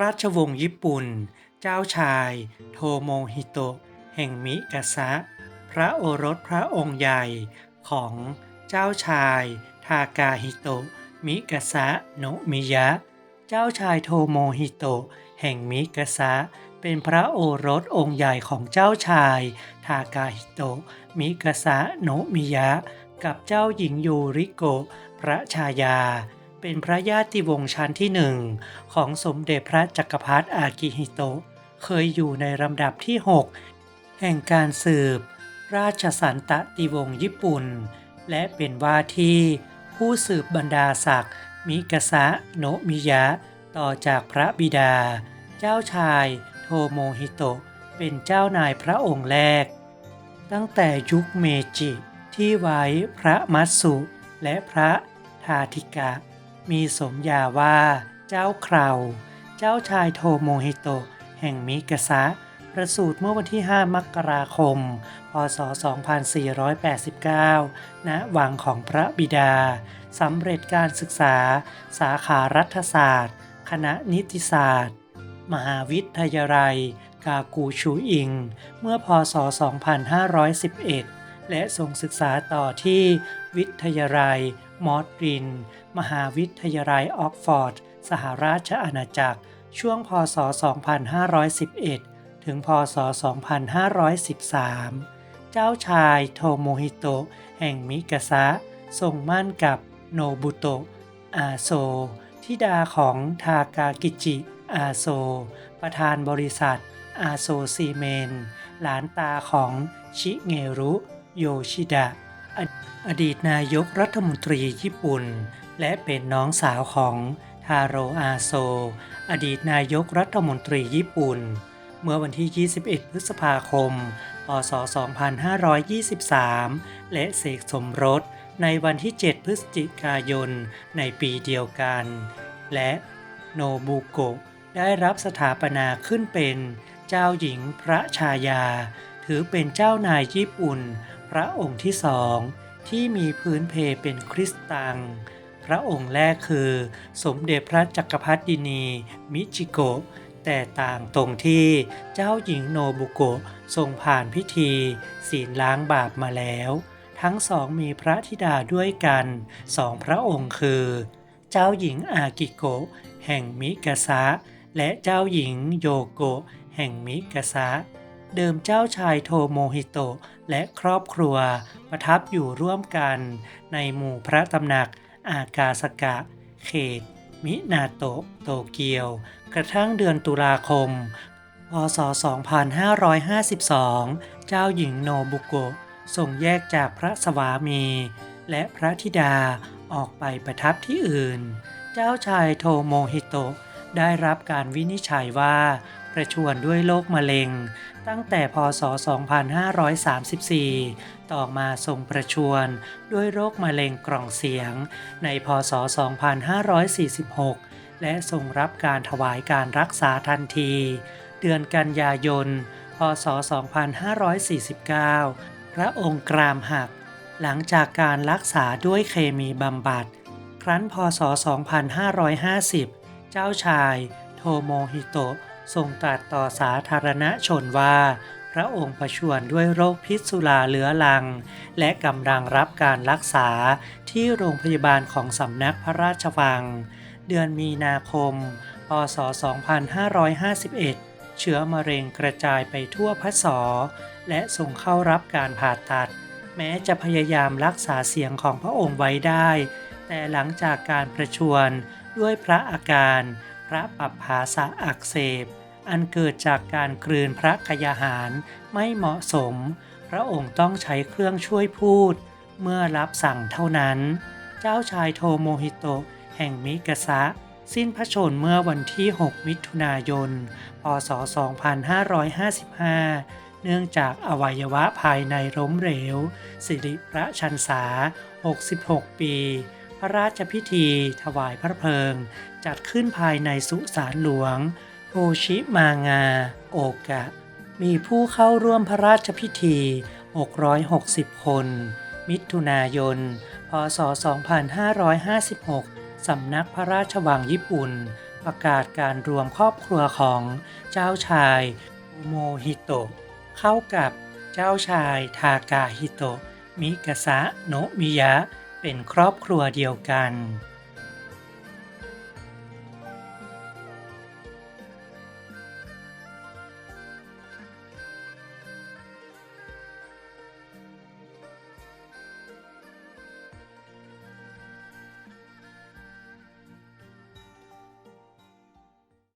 ราชวงศ์ญี่ปุ่น เจ้าชาย โทโมฮิโตะแห่งมิกาซะ พระโอรสพระองค์ใหญ่ของเจ้าชาย ทากาฮิโตะมิกาซะโนมิยะ เจ้าชายโทโมฮิโตะแห่งมิกาซะเป็นพระโอรสองค์ใหญ่ของเจ้าชาย ทากาฮิโตะมิกาซะโนมิยะ กับเจ้าหญิงยูริโกะพระชายา เป็นพระญาติวงศ์ชั้นที่หนึ่งของสมเด็จพระจักรพรรดิอากิฮิโตะ เคยอยู่ในลำดับที่ 6 แห่งการสืบ ราชสันตติวงศ์ญี่ปุ่น และเป็นว่าที่ผู้สืบบรรดาศักดิ์มิกาซะโนมิยะ ต่อจากพระบิดา เจ้าชายโทโมฮิโตะ เป็นเจ้านายพระองค์แรก ตั้งแต่ยุคเมจิที่ไว้พระมัตสุและพระทาทิกะ มีสมญาว่า เจ้าคราวเจ้าชายโทโมฮิโตะแห่งมิกาซะประสูติเมื่อวันที่ 5 มกราคม พศ 2489 ณ วังของพระบิดา สำเร็จการศึกษา สาขารัฐศาสตร์ คณะนิติศาสตร์ มหาวิทยาลัย กากูชูอิง เมื่อพศ 2511 และทรงศึกษาต่อที่วิทยาลัย มอดริน มหาวิทยาลัยออกฟอร์ด สหราชอาณาจักร ช่วงพศ 2511 ถึง พศ 2513 เจ้าชายโทโมฮิโตะแห่งมิกาซะทรงมั่นกับโนบุโตะอาโซธิดาของทากากิจิอาโซ ประธานบริษัท อาโซซีเมน หลานตาของชิเงรุ โยชิดะ อดีตนายกรัฐมนตรีญี่ปุ่น และเป็นน้องสาวของทาโรอาโซ อดีตนายกรัฐมนตรีญี่ปุ่น เมื่อวันที่ 21 พฤษภาคม พศ 2523 และเสกสมรสในวันที่ 7 พฤศจิกายน ในปีเดียวกัน และโนบุโกะได้รับสถาปนาขึ้นเป็นเจ้าหญิงพระชายา ถือเป็นเจ้านายญี่ปุ่น พระองค์ที่สองที่มีพื้นเพเป็นคริสตัง พระองค์แรกคือ สมเด็จพระจักรพรรดินี มิจิโกะแต่ต่างตรงที่เจ้าหญิงโนบุโกะทรงผ่านพิธี ศีลล้างบาปมาแล้ว ทั้งสองมีพระธิดาด้วยกันสองพระองค์คือ เจ้าหญิงอากิโกะแห่งมิกาซะและเจ้าหญิงโยโกะแห่งมิกาซะ ดิมเจ้าชายโทโมฮิโตะและครอบครัว ประทับอยู่ร่วมกันในหมู่พระตำหนักอากาสกะ เขต มินาโตะโตเกียว กระทั่งเดือนตุลาคม พศ 2552 เจ้าหญิงโนบุโกะทรงแยกจากพระสวามี และพระธิดาออกไปประทับที่อื่น เจ้าชายโทโมฮิโตะ ได้รับการวินิจฉัยว่าประชวรด้วยโรคมะเร็ง ตั้งแต่พศ 2534 ต่อมาทรงประชวรด้วยโรคมะเร็งกล่องเสียง ในพศ 2546 และทรงรับการถวายการรักษาทันที เดือนกันยายน พศ 2549 พระองค์กรามหัก หลังจากการรักษาด้วยเคมีบำบัด ครั้นพศ 2550 เจ้าชายโทโมฮิโตะทรงตรัสต่อสาธารณชนว่า พระองค์ประชวรด้วยโรคพิษสุราเรื้อรัง และกำลังรับการรักษาที่โรงพยาบาลของสำนักพระราชวัง เดือนมีนาคม พศ 2551 เชื้อมะเร็งกระจายไปทั่วพระศอและทรงเข้ารับการผ่าตัด แม้จะพยายามรักษาเสียงของพระองค์ไว้ได้ แต่หลังจากการประชวร ด้วยพระอาการ พระปับภาษะอักเสบ อันเกิดจากการกลืนพระกยาหารไม่เหมาะสม พระองค์ต้องใช้เครื่องช่วยพูด เมื่อรับสั่งเท่านั้น เจ้าชายโทโมฮิโตะแห่งมิกาซะสิ้นพระชนม์เมื่อวันที่ 6 มิถุนายน พศ 2555 เนื่องจากอวัยวะภายในล้มเหลว สิริพระชันษา 66 ปี พระราชพิธี ถวายพระเพลิง จัดขึ้นภายในสุสานหลวงโอชิมางา โอกะ มีผู้เข้าร่วมพระราชพิธี 660 คน มิถุนายน พศ 2556 สำนักพระราชวังญี่ปุ่น ประกาศการรวมครอบครัวของเจ้าชายอุโมฮิโตะเข้ากับเจ้าชายทากาฮิโตะมิกะซะโนมิยะ เป็นครอบครัวเดียวกัน